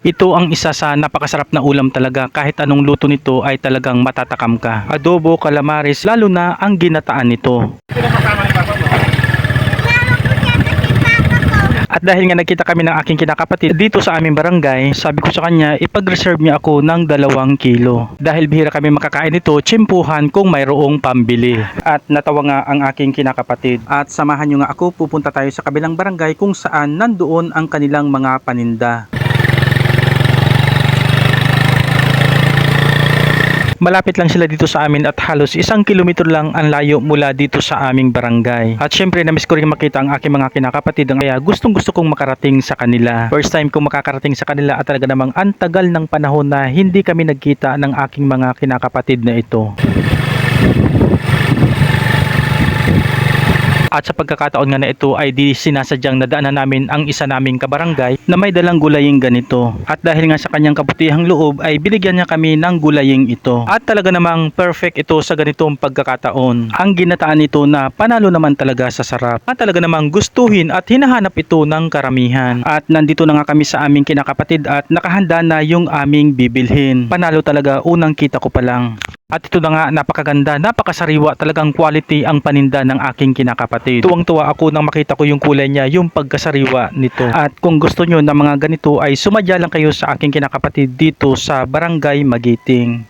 Ito ang isa sa napakasarap na ulam talaga kahit anong luto nito ay talagang matatakam ka. Adobo, calamares, lalo na ang ginataan nito. At dahil nga nagkita kami ng aking kinakapatid dito sa aming barangay, sabi ko sa kanya ipag-reserve niya ako ng dalawang kilo. Dahil bihira kami makakain ito, tsimpuhan kung mayroong pambili. At natawa nga ang aking kinakapatid. At samahan nyo nga ako, pupunta tayo sa kabilang barangay kung saan nandoon ang kanilang mga paninda. Malapit lang sila dito sa amin at halos isang kilometro lang ang layo mula dito sa aming barangay. At syempre namiss ko rin makita ang aking mga kinakapatid kaya gustong gusto kong makarating sa kanila. First time kong makakarating sa kanila at talaga namang antagal ng panahon na hindi kami nagkita ng aking mga kinakapatid na ito. At sa pagkakataon nga na ito ay di sinasadyang nadaanan namin ang isa naming kabarangay na may dalang gulaying ganito. At dahil nga sa kanyang kabutihang loob ay binigyan niya kami ng gulaying ito. At talaga namang perfect ito sa ganitong pagkakataon. Ang ginataan nito na panalo naman talaga sa sarap. At talaga namang gustuhin at hinahanap ito ng karamihan. At nandito na nga kami sa aming kinakapatid at nakahanda na yung aming bibilhin. Panalo talaga unang kita ko pa lang. At ito na nga, napakaganda, napakasariwa, talagang quality ang paninda ng aking kinakapatid. Tuwang-tuwa ako nang makita ko yung kulay niya, yung pagkasariwa nito. At kung gusto nyo ng mga ganito ay sumadya lang kayo sa aking kinakapatid dito sa Barangay Magiting.